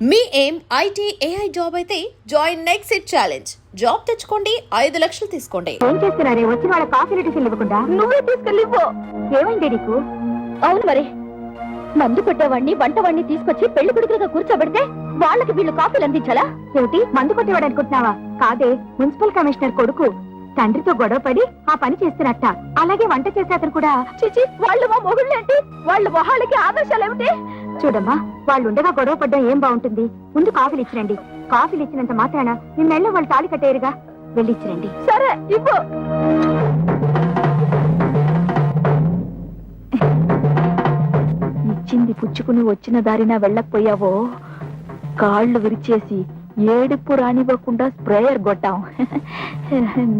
మీ ఏం IT AI job అయితే join next it challenge. Job తెచ్చుకోండి ఐదు లక్షలు తీసుకోండి. ఏం చేస్తున్నారే? వచ్చిన వాళ్ళ కాఫీ రేటింగ్ ఇవ్వకుండా? నువ్వే తీసుకెళ్ళిపో ఏమైంది నీకు? అవును మరి. మందు కొట్టేవాడిని వంటవాడిని తీసుకొచ్చి పెళ్ళి కొడుకులుగా కూర్చోబెడితే వాళ్ళకి వీళ్ళు కాఫీలు అందించాలా? ఏమిటి మందు కొట్టేవాడు అనుకుంటున్నావా? కాదే మున్సిపల్ కమిషనర్ కొడుకు తండ్రితో గొడవ పడి ఆ పని చేస్తున్నట్ట. అలాగే వంట చేసే అతను కూడా చిచి వాళ్ళు మా మొగుళ్ళు ఏంటి వాళ్ళ మొహాలకి ఆదర్శాలు ఏమిటి చూడమ్మా వాళ్ళు ఉండగా గొడవ పడ్డం ఏం బాగుంటుంది? ముందు కాఫీలు ఇచ్చిరండి. కాఫీలు ఇచ్చినంత మాత్రాన నిన్నెళ్ళ వాళ్ళు తాళి కట్టేరుగా వెళ్ళి ఇచ్చిరండి. సరే ఇవ్వు. ఇచ్చింది పుచ్చుకుని వచ్చిన దారిన వెళ్ళకపోయావో? కాళ్ళు విరిచేసి ఏడుపు రానివ్వకుండా స్ప్రేయర్ కొట్టాం.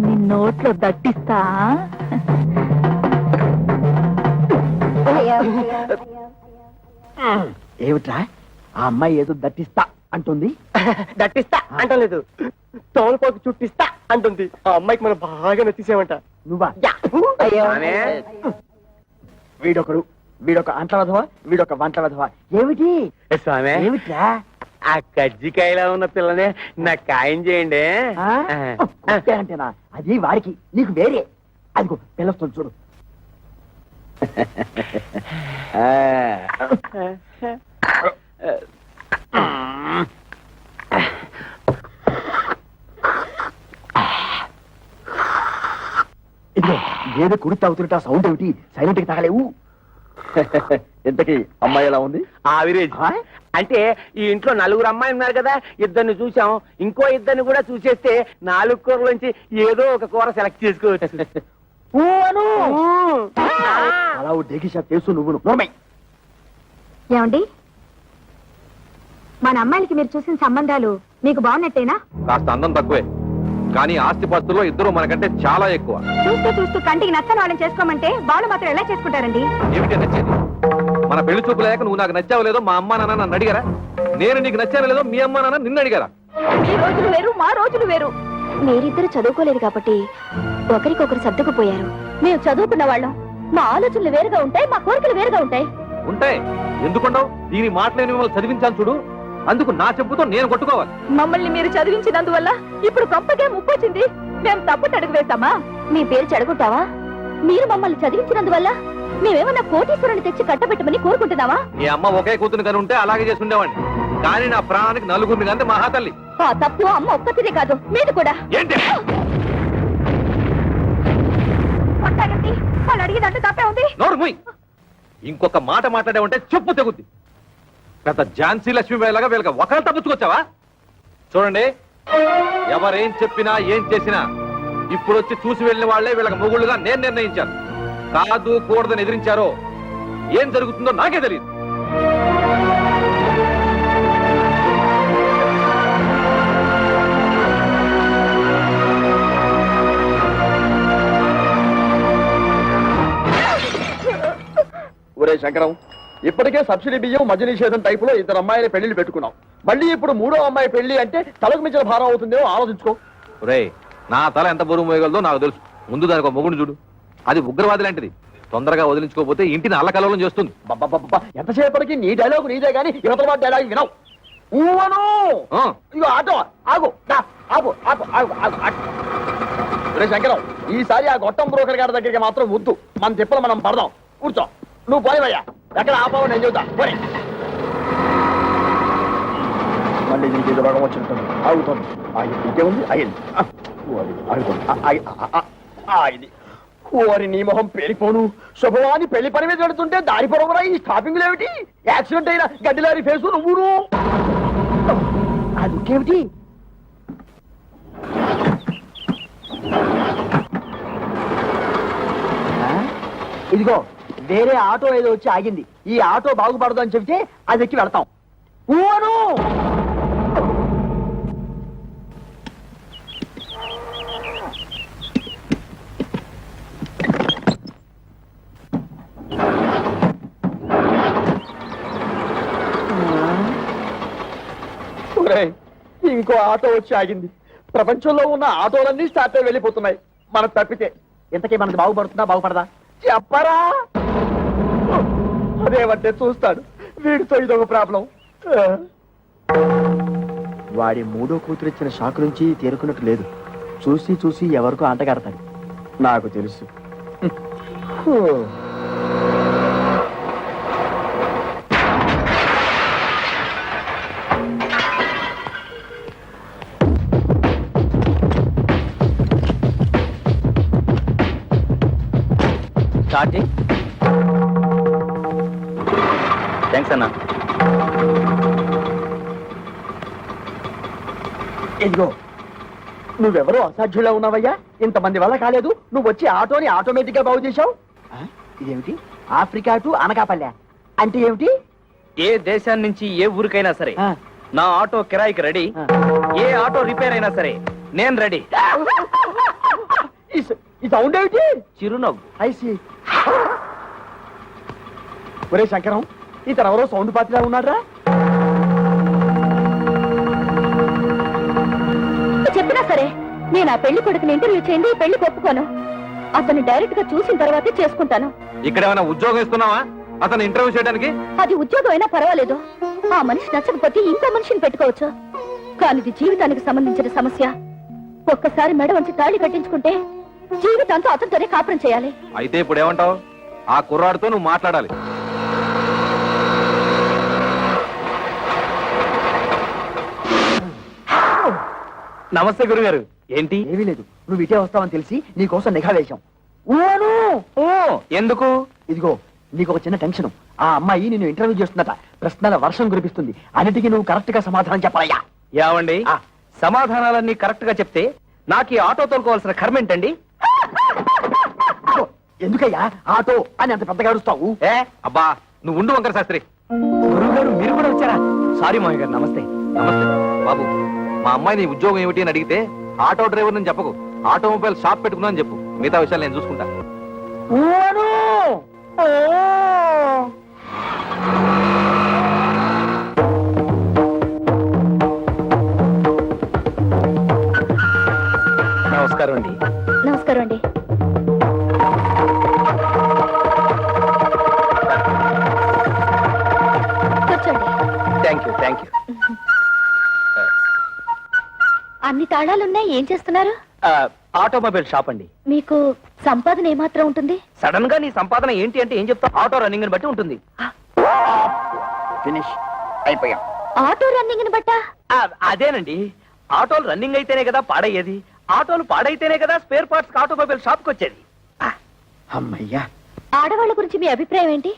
నీ నోట్లో దట్టిస్తా. ఏమిట్రా? ఆ అమ్మాయి ఏదో దట్టిస్తా అంటుంది. దట్టిస్తా అంటలేదు. తోలుపోకి చుట్టిస్తా అంటుంది. ఆ అమ్మాయికి మనం బాగా నచ్చేసామంట. నువ్వా? వీడొకడు వీడొక అంట్ల వధవా వీడొక వంట వధవా. ఏమిటి? స్వామి. ఏమిట్రా? ఆ కజ్జికాయలో ఉన్న పిల్లనే నాకు ఖాయం చేయండి. అంటేనా? అది వాడికి నీకు వేరే. అదిగో పిల్లస్తుంది చూడు. ఏదో కుడి తాగుతుంటే సౌండ్ ఏమిటి? సైలెంట్కి తాగలేవు. ఇంతకీ అమ్మాయి ఎలా ఉంది? ఆవిరేజ్? అంటే ఈ ఇంట్లో నలుగురు అమ్మాయి ఉన్నారు కదా ఇద్దరిని చూసాం ఇంకో ఇద్దరిని కూడా చూసేస్తే నాలుగు కూరల నుంచి ఏదో ఒక కూర సెలెక్ట్ చేసుకోవచ్చు. అను. అలా నువ్వు ఏమండి? మన అమ్మాయిలకి మీరు చూసిన సంబంధాలు మీకు బాగున్నట్టేనా? కాస్త అందం తక్కువే. కానీ ఆస్తిపాస్తుల్లో ఇద్దరు మనకంటే చాలా ఎక్కువ. చూస్తూ చూస్తూ కంటికి నచ్చని వాళ్ళని చేసుకోమంటే వాళ్ళు మాత్రం ఎలా చేసుకుంటారండి? ఏమిటి నచ్చేది? మన పెళ్ళి చూపు లేక నువ్వు నాకు నచ్చావు లేదో మా అమ్మా నాన్న నన్ను అడిగారా? నేను నీకు నచ్చాను లేదో మీ అమ్మా నాన్న నిన్ను అడిగారా? మీ రోజులు వేరు మా రోజులు వేరు. మీరిద్దరు చదువుకోలేదు కాబట్టి ఒకరికొకరు సర్దుకుపోయారు. మేము చదువుకున్న వాళ్ళం. మా ఆలోచనలు వేరుగా ఉంటాయి మా కోరికలు వేరుగా ఉంటాయి. ఉంటాయి. ఎందుకుండవు? దీని మాటలేని మిమ్మల్ని చదివించాను చూడు. అందుకు నా చెప్పుతో నేను కొట్టుకోవాలి. మమ్మల్ని మీరు చదివించినందువల్ల ఇప్పుడు గొప్పకే ముప్పొచ్చింది. మేము తప్పు అడుగు వేస్తామా? మీ పేరు చెడగొట్టావా? మీరు మమ్మల్ని చదివించినందువల్ల మేమేమన్నా కోటీశ్వరుని తెచ్చి కట్టబెట్టమని కోరుకుంటున్నావా? మీ అమ్మ ఒకే కూతురు కని ఉంటే అలాగే చేసి ఉండేవాడిని కానీ నా ప్రాణానికి నలుగురిని కంటే మహాతల్లి. ఆ తప్పు అమ్మ ఒక్కతిదే కాదు మీది కూడా. ఏంటి? వాళ్ళు అడిగిందంటే తప్పే ఉంది. నోరు ముయ్. ఇంకొక మాట మాట్లాడే ఉంటే చెప్పు తెగుద్ది. పెద్ద ఝాన్సీ లక్ష్మీబాయిలాగా వీళ్ళకి ఒకళ్ళు తప్పించుకొచ్చావా? చూడండి ఎవరేం చెప్పినా ఏం చేసినా ఇప్పుడు వచ్చి చూసి వెళ్ళిన వాళ్ళే వీళ్ళకి మొగుళ్ళుగా నేను నిర్ణయించాను. కాదు కూడదని ఎదిరించారో ఏం జరుగుతుందో నాకే తెలియదు శంకరం ఇప్పటికే సబ్సిడీ బియ్యం మద్య నిషేధం టైపులో ఇద్దరు అమ్మాయిల పెళ్ళిళ్ళు పెట్టుకున్నాం. మళ్ళీ ఇప్పుడు మూడో అమ్మాయి పెళ్ళి అంటే తలకు మించిన భారం అవుతుందేమో ఆలోచించుకో. రే నా తల ఎంత బరువు మోయగలదో నాకు తెలుసు. ముందు దానికి ఒక మొగుడు చూడు. అది ఉగ్రవాది లాంటిది. తొందరగా వదిలించుకోకపోతే ఇంటిని అల్లకల్లోలం చేస్తుంది. ఎంతసేపటికి నీ డైలాగ్ నీదే గానీ యువతల డైలాగ్ వినవు. ఊవను! ఇగో ఆటో ఆగు ఆగు ఆగు ఆగు ఆగు. ఒరే శంకరం ఈసారి ఆ గొట్టం బ్రోకర్ గారి దగ్గరికి మాత్రం వద్దు. మన తిప్పలు మనం పడదాం. కూర్చో. నువ్వు పోయివయ్యా ఎక్కడ ఆపావు నేను చెబుతా పోయి మళ్ళీ ఏదో రోగం వచ్చినట్టుంది ఆగుతుంది. ఆగి ఇంకేముంది అయింది ఆగింది ఓరి నీ మొహం పేలిపోను. శుభవాని పెళ్ళి పని మీద పెడుతుంటే దారి పొడవురా ఈ స్టాపింగ్ ఏమిటి? యాక్సిడెంట్ అయిన గడ్డిలారి ఫేసు నువ్వును. అదుకేమిటి? ఆ? ఇదిగో వేరే ఆటో ఏదో వచ్చి ఆగింది. ఈ ఆటో బాగుపడదు అని చెబితే అది ఎక్కి వెళ్తాం. ఊను ఇంకో ఆటో వచ్చి ఆగింది. ప్రపంచంలో ఉన్న ఆటోలన్నీ స్టార్ట్ అయి వెళ్ళిపోతున్నాయి. మనం తప్పితే. ఇంతకీ మనకు బాగుపడుతుందా బాగుపడదా? చెప్పరా? అదేమంటే చూస్తాడు. వీడితో ఇదొక ప్రాబ్లం. వాడి మూడో కూతురు ఇచ్చిన షాక్ నుంచి తేరుకున్నట్టు లేదు. చూసి చూసి ఎవరికో అంటగడతాడు నాకు తెలుసు. హో. థ్యాంక్స్ అన్న. ఇదిగో నువ్వెవరో అసాధ్యులా ఉన్నావయ్యా? ఇంతమంది వల్ల కాలేదు. నువ్వు వచ్చి ఆటోని ఆటోమేటిక్గా బాగు చేశావు? ఇదేమిటి? Africa to Anakapalle. అంటే ఏమిటి? ఏ దేశాన్ని నుంచి ఏ ఊరికైనా సరే నా ఆటో కిరాయికి రెడీ. ఏ ఆటో రిపేర్ అయినా సరే నేను రెడీ. ఈ సౌండ్ ఏమిటి? చిరునవ్వు. ఐసి ఒరే శంకరం ఇతను ఎవరో సౌండ్ పాత్రలా ఉన్నాడ్రా? చెప్పినా సరే నేను ఆ పెళ్ళి కొడుకుని ఇంటర్వ్యూ చేయండి ఈ పెళ్ళికి ఒప్పుకోను. అతన్ని డైరెక్ట్గా చూసిన తర్వాతే చేసుకుంటాను. ఇక్కడ ఏమైనా ఉద్యోగం ఇస్తున్నావా? అతను ఇంటర్వ్యూ చేయడానికి? అది ఉద్యోగం అయినా పర్వాలేదు. ఆ మనిషి నచ్చకపోతే ఇంకో మనిషిని పెట్టుకోవచ్చు. కానీ ఇది జీవితానికి సంబంధించిన సమస్య. ఒక్కసారి మెడ వంచి తాళి కట్టించుకుంటే జీవితాంతో అతనితోనే కాపురం చేయాలి. అయితే ఇప్పుడు ఏమంటావు ఆ కుర్రాడితో నువ్వు మాట్లాడాలి. నమస్తే గురుగారు. ఏంటి? ఏమీ లేదు. నువ్వు ఇటే వస్తావని తెలిసి నీకోసం నిఘా వేశాం. ఊను! ఓ ఎందుకు? ఇదిగో నీకు ఒక చిన్న టెన్షన్. ఆ అమ్మాయి నిన్ను ఇంటర్వ్యూ చేస్తుందట ప్రశ్నల వర్షం కురిపిస్తుంది. అన్నిటికీ నువ్వు కరెక్ట్గా సమాధానం చెప్పాలయ్యా. ఆ. సమాధానాలన్నీ కరెక్ట్గా చెప్తే నాకు ఈ ఆటో తోలుకోవాల్సిన కర్మ ఏంటండి? ఇదిగో, ఎందుకయ్యా? ఆటో అని అంత పెద్దగా అరుస్తావు? ఏ? అబ్బా నువ్వు ఉండు వంకర శాస్త్రి. గురుగారు మీరు కూడా వచ్చారా? సారీ మామయ్య గారు నమస్తే. నమస్తే బాబు. మా అమ్మాయి నీ ఉద్యోగం ఏమిటి అని అడిగితే ఆటో డ్రైవర్ నేను చెప్పకు. ఆటోమొబైల్ షాప్ పెట్టుకున్నా అని చెప్పు. మిగతా విషయాలు నేను చూసుకుంటా. అన్ని తాళాలున్నాయి. ఏం చేస్తున్నారు? ఆటోమొబైల్ షాప్ అండి. మీకు సంపాదన ఏమాత్రం ఉంటుంది? సడన్గా నీ సంపాదన ఏంటి అంటే ఏం చెప్తావు? ఆటో రన్నింగ్ బట్టి ఉంటుంది. ఫినిష్ అయిపోయాం. ఆటో రన్నింగ్ బట్టా? ఆ, అదేనండి. ఆటోలు రన్నింగ్ అయితేనే కదా పాడయ్యేది. ఆటోలు పాడైతేనే కదా స్పేర్ పార్ట్స్ ఆటోమొబైల్ షాప్కి వచ్చేది అమ్మయ్యా. ఆడవాళ్ళ గురించి మీ అభిప్రాయం ఏంటి?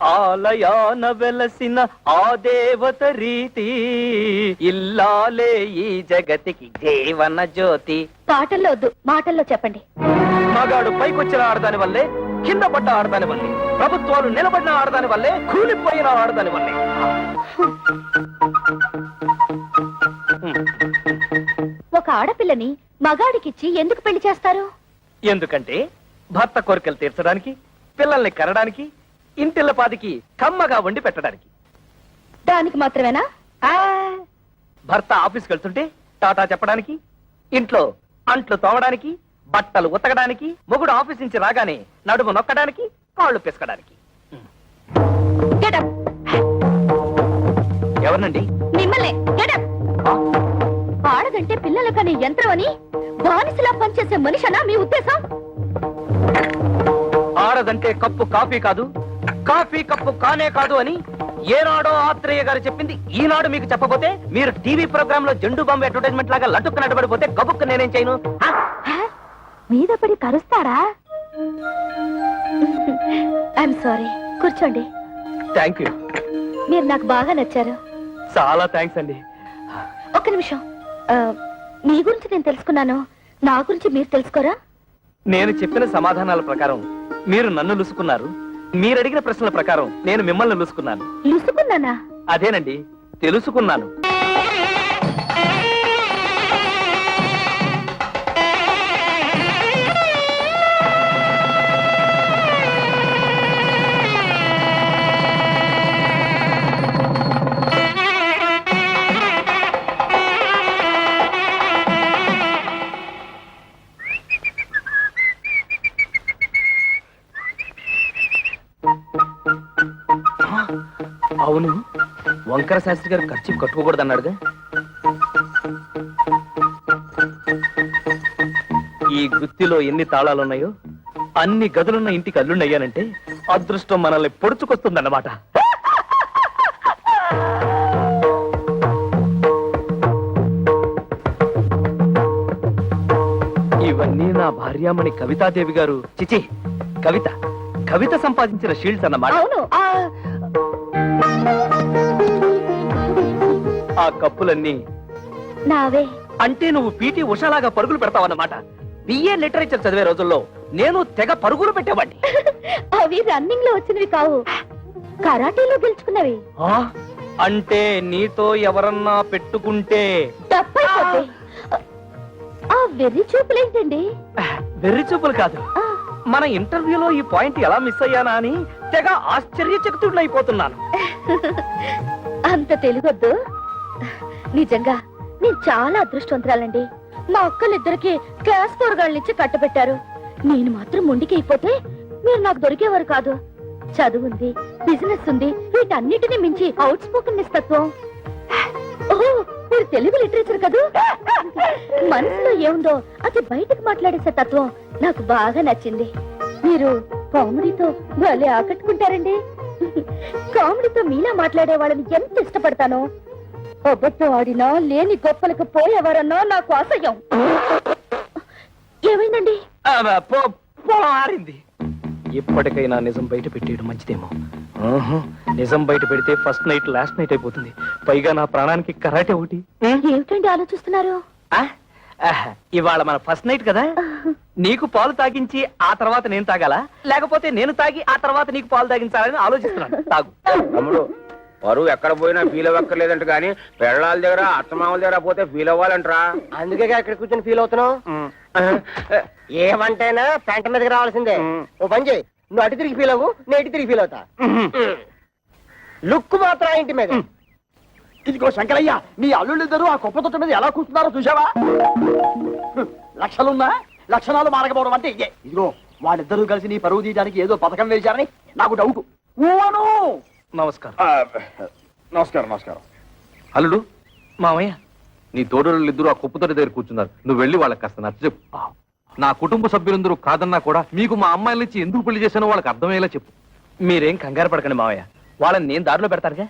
ఆలయాన వెలసిన ఆ దేవత రీతి. ఇల్లాలే ఈ జగతికి జీవన జ్యోతి. పాటల్లో వద్దు మాటల్లో చెప్పండి. మగాడు పైకొచ్చిన ఆడదాని వల్లే కింద పడ్డ ఆడదాని వల్లే ప్రభుత్వాలు నిలబడిన ఆడదాని వల్లే కూలిపోయిన ఆడదాని వల్లే. ఒక ఆడపిల్లని మగాడికిచ్చి ఎందుకు పెళ్ళి చేస్తారు? ఎందుకంటే భర్త కోరికలు తీర్చడానికి పిల్లల్ని కనడానికి ఇంటిల్ల పాదికి కమ్మగా వండి పెట్టడానికి. దానికి మాత్రమేనా? ఆ, భర్త ఆఫీస్కి వెళ్తుంటే టాటా చెప్పడానికి ఇంట్లో అంట్లు తోమడానికి బట్టలు ఉతకడానికి మొగుడు ఆఫీస్ నుంచి రాగానే నడుము నొక్కడానికి కాళ్ళు పిసకడానికి. ఎవరినండి? మిమ్మల్ని. ఆడదంటే పిల్లల కనే యంత్రం అని బానిసలా పనిచేసే మనిషనా మీ ఉద్దేశం? ఆడదంటే కప్పు కాఫీ కాదు కాఫీ కప్పు కానే కాదు అని ఏనాడో ఆత్రేయ గారు చెప్పింది. ఈనాడు మీకు చెప్పబోతే మీరు టీవీ ప్రోగ్రామ్లో జెండు బాంబు అడ్వర్టైజ్మెంట్ లాగా లటుక్కు నడబడిపోతే గబుక్కు నేనేం చేయను? మీద పడి కరుస్తారా ఐఎమ్ సారీ కూర్చోండి. థ్యాంక్ యూ మీరు నాకు బాగా నచ్చారు. చాలా థ్యాంక్స్ అండి. ఒక్క నిమిషం. ఆ, మీ గురించి నేను తెలుసుకున్నాను. నా గురించి మీరు తెలుసుకోరా? నేను చెప్పిన సమాధానాల ప్రకారం మీరు నన్ను లుసుకున్నారు. మీరు అడిగిన ప్రశ్నల ప్రకారం నేను మిమ్మల్ని లుసుకున్నాను లుసుకున్నానా అదేనండి తెలుసుకున్నాను. శంకర శాస్త్రి గారు ఖర్చు కట్టుకోకూడదు అన్నాడుగా ఈ గుత్తిలో ఎన్ని తాళాలున్నాయో అన్ని గదులున్న ఇంటికి అల్లుండయ్యానంటే అదృష్టం మనల్ని పొడుచుకొస్తుందన్నమాట. ఇవన్నీ నా భార్యామణి కవితాదేవి గారు. చిచి కవిత కవిత సంపాదించిన షీల్డ్స్ అన్నమాట. అవును ఆ కప్పులన్నీ. నావే. అంటే నువ్వు పీటీ ఉషాలాగా పరుగులు పెడతావన్నమాట. బిఏ లిటరేచర్ చదివే రోజుల్లో నేను తెగ పరుగులు పెట్టేవాడిని అవి రన్నింగ్లో వచ్చినవి కావు. కరాటీలో గెలుచుకున్నవి. ఆ, అంటే నీతో ఎవరన్నా పెట్టుకుంటే. తప్పైపోతే ఆ! వెర్రి చూపులేంటండి? వెర్రి చూపులు కాదు. ఆ, మన ఇంటర్వ్యూలో ఈ పాయింట్ ఎలా మిస్ అయ్యానా అని తెగ ఆశ్చర్యచకితుడినైపోతున్నాను అంత తెలుగొద్దు. నిజంగా నేను చాలా అదృష్టవంతురాలండి. మా అక్కలిద్దరికి క్లాస్ పోరగాళ్ళనిచ్చి కట్టబెట్టారు. నేను మాత్రం ముండికైపోతే అయిపోతే మీరు నాకు దొరికేవారు కాదు. చదువు ఉంది బిజినెస్ ఉంది వీటన్నిటిని మించి అవుట్ స్పోకన్ నిస్తత్వం. ఓహో మీరు తెలుగు లిటరేచర్ కదూ? మనసులో ఏముందో అది బయటకు మాట్లాడేసే తత్వం నాకు బాగా నచ్చింది. మీరు కామెడీతో భలే ఆకట్టుకుంటారండి. కామెడీతో మీలా మాట్లాడే వాళ్ళని ఎంత ఇష్టపడతానో. అబద్ధం ఆడినా లేని గొప్పలకు పోయేవారన్నా నాకు అసహ్యం. ఏమైందండి? ఎప్పటికైనా నిజం బయట పెట్టేయడం మంచిదేమో. నిజం బయట పెడితే ఫస్ట్ నైట్ లాస్ట్ నైట్ అయిపోతుంది. పైగా నా ప్రాణానికి కరాటే ఒకటి. ఏమిటండి ఆలోచిస్తున్నారు? ఇవాళ మన ఫస్ట్ నైట్ కదా? నీకు పాలు తాగించి ఆ తర్వాత నేను తాగాలా? లేకపోతే నేను తాగి ఆ తర్వాత నీకు పాలు తాగించాలని ఆలోచిస్తున్నాను. తాగు. పరువు ఎక్కడ పోయినా ఫీల్ అవ్వక్కర్లేదంట కానీ పెళ్ళాల దగ్గర అత్తమామల దగ్గర పోతే ఫీల్ అవ్వాలంటరా. అందుకే ఇక్కడ కూర్చొని ఫీల్ అవుతున్నావు. ఏమంటైనా పెంట మీదకి రావాల్సిందే. ఓ పని చేయి. నువ్వు అటు తిరిగి ఫీల్ అవ్వు నేను ఇటు తిరిగి ఫీల్ అవుతా. లుక్ మాత్రం ఇంటి మీద. ఇదిగో శంకరయ్య నీ అల్లుళ్ళిద్దరూ ఆ కుప్ప తొట్ట మీద ఎలా కూర్చున్నారో చూసావా లక్షలున్నా లక్షణాలు మారకపోవడం అంటే ఇదే. ఇదిగో వాళ్ళిద్దరూ కలిసి నీ పరువు తీయడానికి ఏదో పథకం వేశారని నాకు డౌట్ ఊవను! నమస్కారం. నమస్కారం నమస్కారం. అల్లుడు? మామయ్య. నీ తోడలు ఇద్దరు ఆ కుప్పతోటి దగ్గర కూర్చున్నారు. నువ్వు వెళ్ళి వాళ్ళకి కాస్త నచ్చ చెప్పు. నా కుటుంబ సభ్యులందరూ కాదన్నా కూడా మీకు మా అమ్మాయిల నుంచి ఎందుకు పెళ్ళి చేశానో వాళ్ళకి అర్థమయ్యేలా చెప్పు. మీరేం కంగారు పడకండి మామయ్య. వాళ్ళని నేను దారిలో పెడతానుగా?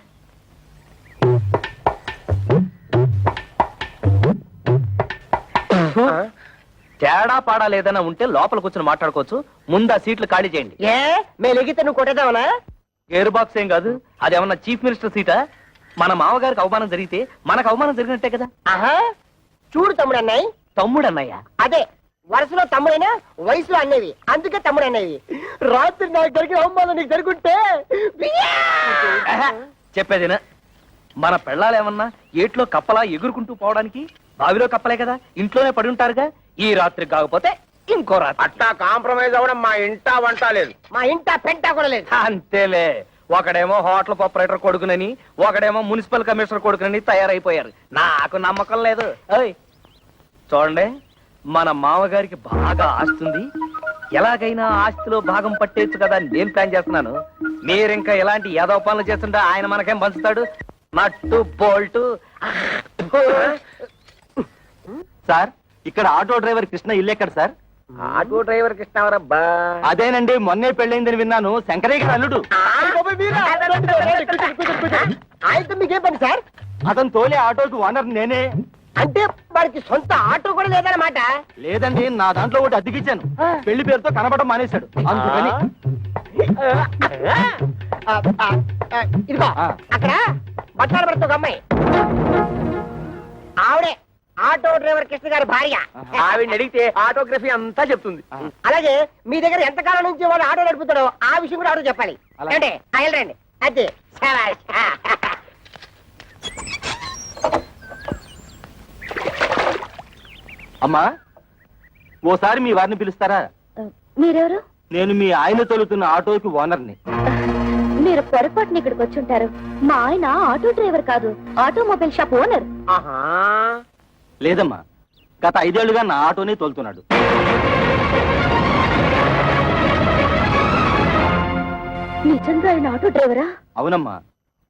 తేడా పాడా లేదన్నా ఉంటే లోపల కూర్చొని మాట్లాడుకోవచ్చు. ముందు ఆ సీట్లు ఖాళీ చేయండి. ఏ? మేము ఎగితే నువ్వు కొట్టేద్దామనా? ఎయిర్ బాక్స్ ఏం కాదు అదేమన్నా చీఫ్ మినిస్టర్ సీటా? మన మామగారికి అవమానం జరిగితే మనకు అవమానం జరిగినట్టే కదా. ఆహా చూడు తమ్ముడు అన్నాయి తమ్ముడు అన్నయ్య? అదే వరుసలో తమ్ముడైనా వయసులో అన్నవి అందుకే తమ్ముడు అన్నవి రాత్రి నాకు జరిగిన అవమానం నీకు జరుగుంటే చెప్పేదేనా? మన పెళ్ళాలేమన్నా ఏట్లో కప్పలా ఎగురుకుంటూ పోవడానికి బావిలో కప్పలే కదా? ఇంట్లోనే పడి ఉంటారుగా? ఈ రాత్రి కాకపోతే ఇంకో రాత్రి. అట్టా కాంప్రమైజ్ అవ్వడం మా ఇంటా వంట లేదు. మా ఇంట పెంట కూడా లేదు. అంతేలే. ఒకడేమో హోటల్ ఆపరేటర్ కొడుకునని ఒకడేమో మున్సిపల్ కమిషనర్ కొడుకునని తయారైపోయారు. నాకు నమ్మకం లేదు. ఓయ్ చూడండి మన మామగారికి బాగా ఆస్తుంది. ఎలాగైనా ఆస్తిలో భాగం పట్టేచ్చు కదా అని నేను ప్లాన్ చేస్తున్నాను. మీరింకా ఎలాంటి ఏదో పనులు చేస్తుంటే ఆయన మనకేం పంచుతాడు? Nut bolt. సార్ ఇక్కడ ఆటో డ్రైవర్ కృష్ణ ఇల్లు ఎక్కడ సార్? ఆటో డ్రైవర్ కృష్ణవరబ్బా అదేనండి మొన్నే పెళ్ళైందని విన్నాను. శంకరయ్య గారి అల్లుడు. ఆయనతో మీకేం పని సార్? అతను తోలే ఆటోకి ఓనర్ నేనే. అంటే వాడికి సొంత ఆటో కూడా లేదన్నమాట. లేదండి నా దాంట్లో ఒకటి అద్దెకిచ్చాను. పెళ్ళి పేరుతో కనబడడం మానేశాడు. అందుకని. ఆ, ఆ, ఆ, ఇదిగో. అక్కడ బట్టాలు పడుతూ ఒక అమ్మాయి. ఆవిడే. ఆటో డ్రైవర్ కృష్ణ గారి భార్య. ఆవిడ అడిగితే ఆటోగ్రఫీ అంతా చెప్తుంది. అలాగే మీ దగ్గర ఎంత కాలం నుంచి వాడు ఆటో నడుపుతాడో ఆ విషయం కూడా ఆటో చెప్పాలి. అలాగే. అంటే వెళ్ళండి అదే శభాష్. అమ్మా ఓసారి మీ వారిని పిలుస్తారా? మీరెవరు? నేను మీ ఆయన తొలుతున్న ఆటోకి ఓనర్ని. మీరు పొరపాటున ఇక్కడికి వచ్చి ఉంటారు. మా ఆయన ఆటో డ్రైవర్ కాదు ఆటోమొబైల్ షాప్ ఓనర్. ఆహా. లేదమ్మా గత ఐదేళ్ళుగా నా ఆటోనే తోలుతున్నాడు. నిజంగా ఆయన ఆటో డ్రైవరా? అవునమ్మా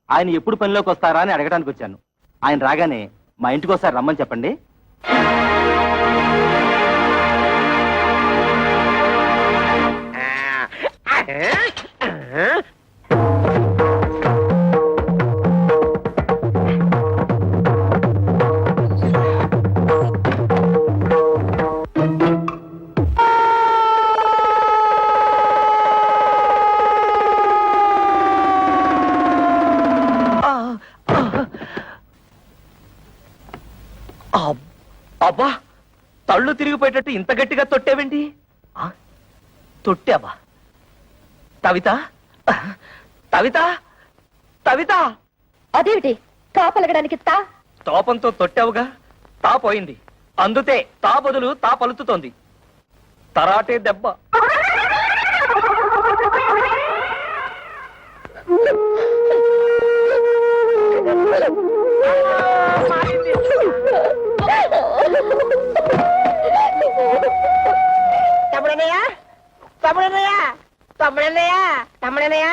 ఆయన ఎప్పుడు పనిలోకి వస్తారా అని అడగడానికి వచ్చాను. ఆయన రాగానే మా ఇంటికి ఒకసారి రమ్మని చెప్పండి. తళ్ళు తిరిగిపోయేటట్టు ఇంత గట్టిగా తొట్టేవేంటి ఆ? తొట్టావా? తవిత? తవిత? తవిత? అదేమిటి? కాపలగడానికి తా? తోపంతో తొట్టావుగా? తా పోయింది. అందుతే తా బదులు తా పలుకుతోంది. తరాటే దెబ్బ. తమ్ముడన్నయ్యా? తమ్ముడన్నయ్యా? తమ్ముడన్నయ్యా? తమ్ముడన్నయ్య?